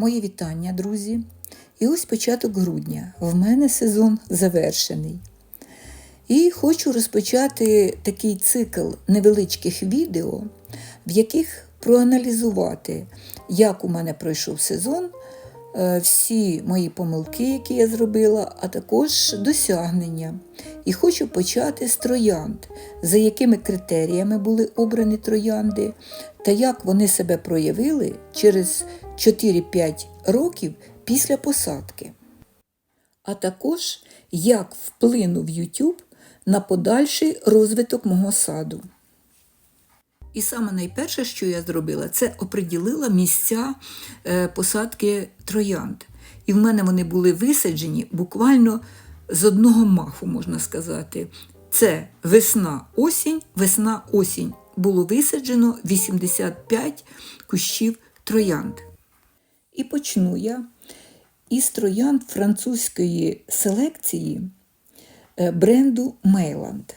Мої вітання, друзі. І ось початок грудня. В мене сезон завершений. І хочу розпочати такий цикл невеличких відео, в яких проаналізувати, як у мене пройшов сезон, всі мої помилки, які я зробила, а також досягнення. І хочу почати з троянд, за якими критеріями були обрані троянди, та як вони себе проявили через 4-5 років після посадки. А також як вплинув YouTube на подальший розвиток мого саду. І саме найперше, що я зробила, це оприділила місця е, посадки троянд. І в мене вони були висаджені буквально з одного маху, можна сказати. Це весна-осінь, весна-осінь. Було висаджено 85 кущів троянд. І почну я із троянд французької селекції е, бренду Мейланд.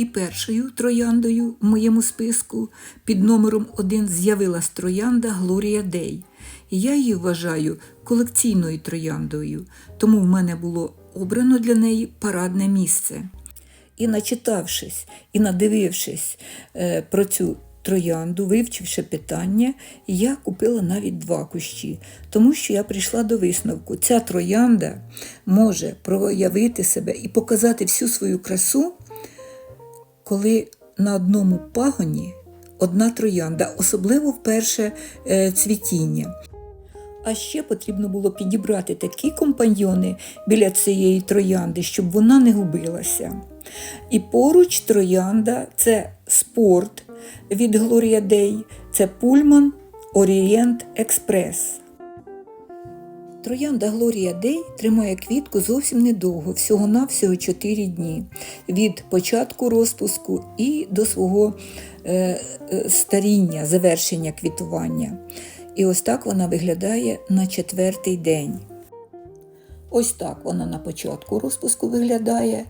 І першою трояндою в моєму списку під номером 1 з'явилась троянда Глорія Дей. Я її вважаю колекційною трояндою, тому в мене було обрано для неї парадне місце. І начитавшись і надивившись е, про цю троянду, вивчивши питання, я купила навіть два кущі, тому що я прийшла до висновку. Ця троянда може проявити себе і показати всю свою красу, коли на одному пагоні одна троянда, особливо в перше е, цвітіння. А ще потрібно було підібрати такі компаньйони біля цієї троянди, щоб вона не губилася. І поруч троянда це спорт від Day, це Pullman Orient Express. Троянда Глорія Дей тримає квітку зовсім недовго, всього-навсього 4 дні від початку розпуску і до свого е, е, старіння, завершення квітування. І ось так вона виглядає на четвертий день. Ось так вона на початку розпуску виглядає.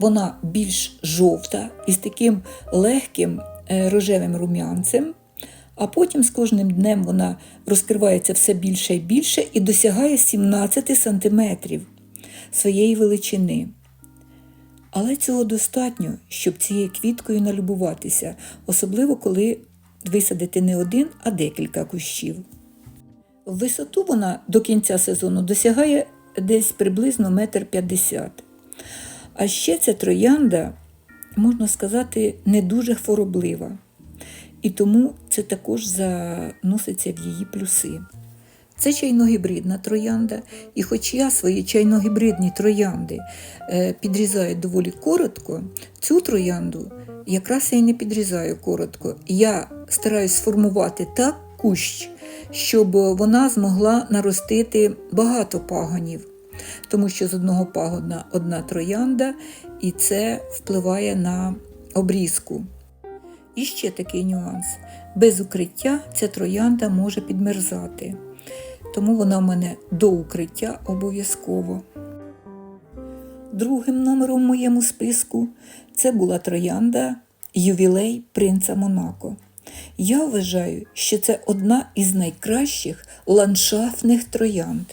Вона більш жовта із таким легким е, рожевим рум'янцем, а потім з кожним днем вона розкривається все більше і більше і досягає 17 см своєї величини. Але цього достатньо, щоб цією квіткою налюбуватися, особливо коли висадити не один, а декілька кущів. В висоту вона до кінця сезону досягає десь приблизно 1,50 м. А ще ця троянда, можна сказати, не дуже хвороблива. І тому це також заноситься в її плюси. Це чайногібридна троянда, і хоч я свої чайногібридні троянди е, підрізаю доволі коротко, цю троянду якраз я і не підрізаю коротко. Я стараюсь сформувати так кущ, щоб вона змогла наростити багато пагонів, тому що з одного пагона одна троянда, і це впливає на обрізку. І ще такий нюанс: без укриття ця троянда може підмерзати, тому вона в мене до укриття обов'язково. Другим номером в моєму списку це була троянда Ювілей принца Монако. Я вважаю, що це одна із найкращих ландшафтних троянд.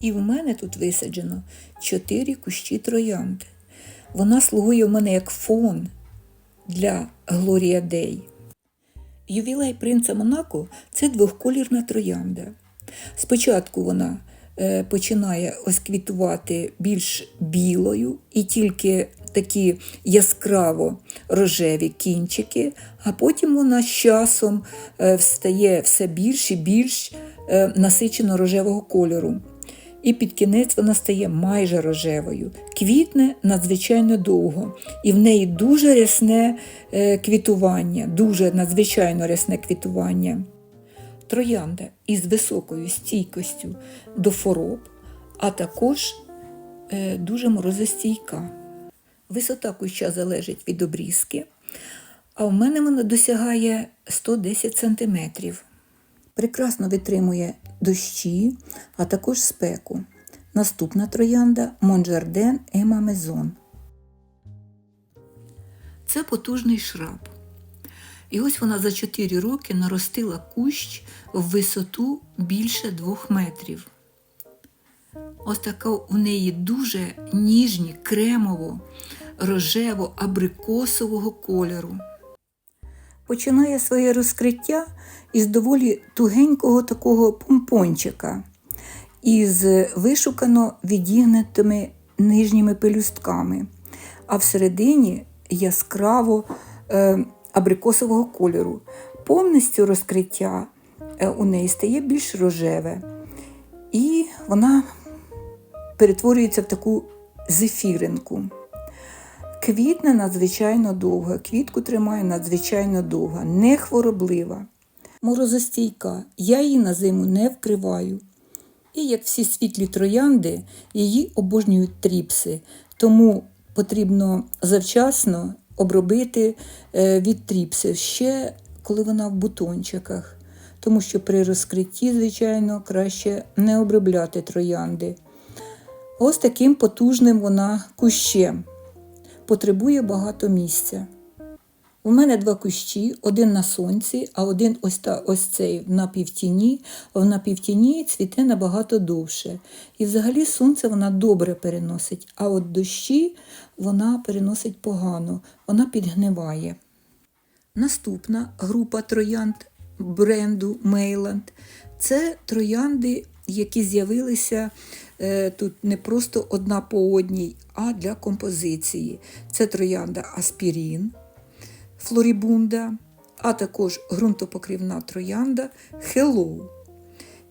І в мене тут висаджено чотири кущі троянд. Вона слугує в мене як фон для Глорія Дей. Ювілей принца Монако це двохколірна троянда. Спочатку вона е, починає ось квітувати більш білою і тільки такі яскраво рожеві кінчики, а потім вона з часом е, стає все більш і більш е, насичено рожевого кольору. І під кінець вона стає майже рожевою, квітне надзвичайно довго, і в неї дуже рясне е, квітування, дуже надзвичайно рясне квітування. Троянда із високою стійкостю до хвороб, а також е, дуже морозостійка. Висота куща залежить від обрізки, а в мене вона досягає 110 см. Прекрасно витримує дощі, а також спеку. Наступна троянда Монжарден Ема Мезон. Це потужний шраб. І ось вона за 4 роки наростила кущ в висоту більше 2 метрів. Ось така у неї дуже ніжні, кремово, рожево абрикосового кольору. Починає своє розкриття із доволі тугенького такого помпончика, із вишукано відігнутими нижніми пелюстками, а всередині яскраво е, абрикосового кольору. Повністю розкриття е, у неї стає більш рожеве. І вона перетворюється в таку зефіринку. Квітне надзвичайно довго, квітку тримає надзвичайно довго, не хвороблива, морозостійка, я її на зиму не вкриваю. І як всі світлі троянди, її обожнюють тріпси, тому потрібно завчасно обробити е, від тріпсів ще коли вона в бутончиках, тому що при розкритті, звичайно, краще не обробляти троянди. Ось таким потужним вона кущем. Потребує багато місця. У мене два кущі, один на сонці, а один ось та, ось цей на півтіні. В напівтіні цвіте набагато довше. І взагалі сонце вона добре переносить, а от дощі вона переносить погано, вона підгниває. Наступна група троянд бренду Мейланд це троянди, які з'явилися е, тут не просто одна по одній, а для композиції. Це троянда Аспірін, Флорібунда, а також ґрунтопокривна троянда Hello.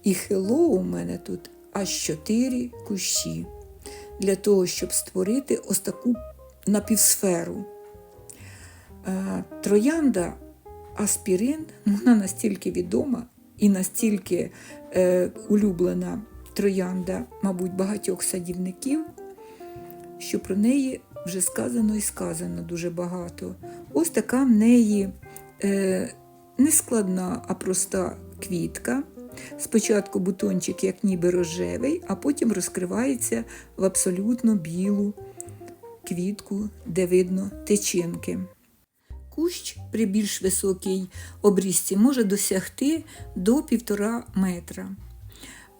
І Hello у мене тут аж 4 кущі для того, щоб створити ось таку напівсферу. Е, Троянда Аспірин, вона настільки відома і настільки е, улюблена троянда, мабуть, багатьох садівників, що про неї вже сказано і сказано дуже багато. Ось така в неї е, не складна, а проста квітка. Спочатку бутончик, як ніби рожевий, а потім розкривається в абсолютно білу квітку, де видно течінки. Кущ при більш високій обрізці може досягти до півтора метра.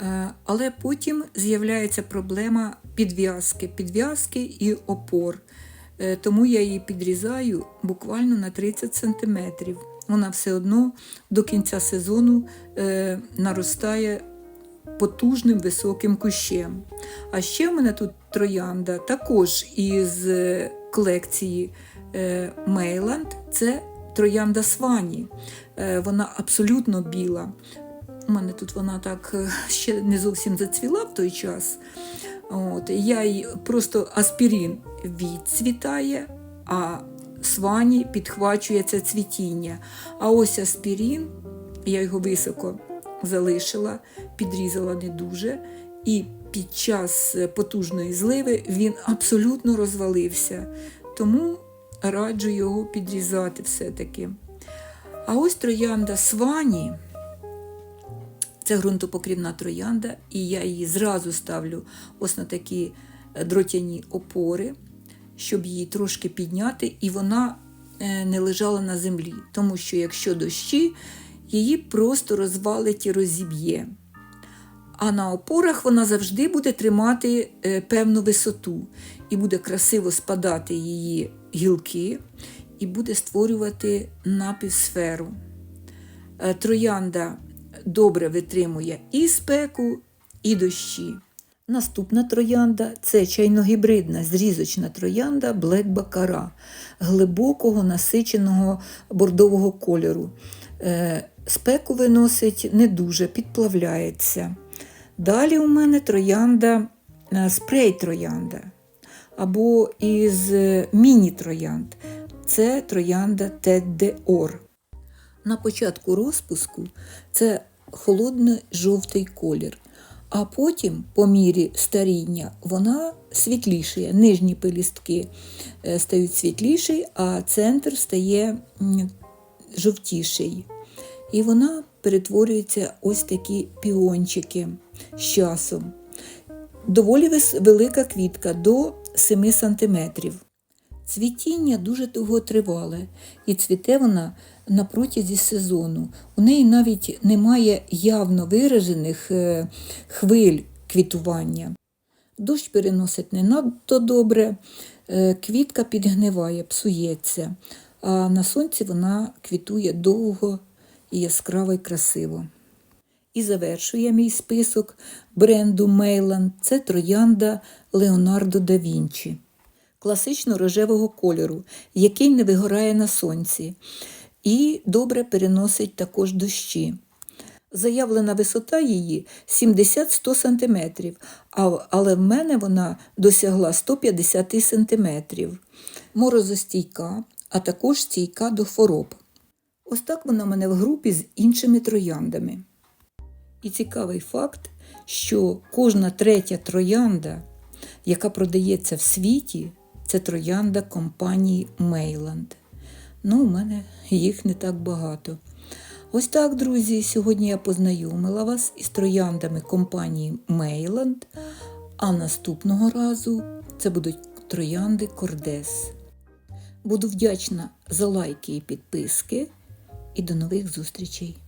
Е, Але потім з'являється проблема підв'язки, підв'язки і опор. Е, Тому я її підрізаю буквально на 30 см. Вона все одно до кінця сезону е, наростає потужним високим кущем. А ще в мене тут троянда також із колекції Мейланд. Це троянда Свані. Вона абсолютно біла. У мене тут вона так е, ще не зовсім зацвіла в той час. От, Я їй просто аспірин відцвітає, а свані підхвачує це цвітіння. А ось аспірин, я його високо залишила, підрізала не дуже. І під час потужної зливи він абсолютно розвалився. Тому раджу його підрізати все-таки. А ось троянда свані. Це ґрунтопокрівна троянда, і я її зразу ставлю ось на такі е, дротяні опори, щоб її трошки підняти, і вона е, не лежала на землі. Тому що якщо дощі, її просто розвалить і розіб'є. А на опорах вона завжди буде тримати е, певну висоту, і буде красиво спадати її гілки, і буде створювати напівсферу. Троянда добре витримує і спеку, і дощі. Наступна троянда це чайногібридна зрізочна троянда Black Baccarat глибокого насиченого бордового кольору. Е, Спеку виносить не дуже, підплавляється. Далі у мене троянда е, спрей-троянда або із міні-троянд. Це троянда Теддеор. На початку розпуску це холодний жовтий колір, а потім, по мірі старіння, вона світлішає. Нижні пелістки е, стають світліші, а центр стає жовтіший. І вона перетворюється ось такі піончики з часом. Доволі велика квітка до 7 см. Цвітіння дуже довготривале, і цвіте вона на протязі сезону. У неї навіть немає явно виражених е, хвиль квітування. Дощ переносить не надто добре, е, квітка підгниває, псується, а на сонці вона квітує довго і яскраво і красиво. І завершує мій список бренду Мейланд це троянда Леонардо да Вінчі. Класично рожевого кольору, який не вигорає на сонці, і добре переносить також дощі. Заявлена висота її 70-100 см, але в мене вона досягла 150 см. Морозостійка, а також стійка до хвороб. Ось так вона в мене в групі з іншими трояндами. І цікавий факт, що кожна третя троянда, яка продається в світі, це троянда компанії Мейланд. Ну, у мене їх не так багато. Ось так, друзі, сьогодні я познайомила вас із трояндами компанії Мейланд, а наступного разу це будуть троянди Кордес. Буду вдячна за лайки і підписки, і до нових зустрічей!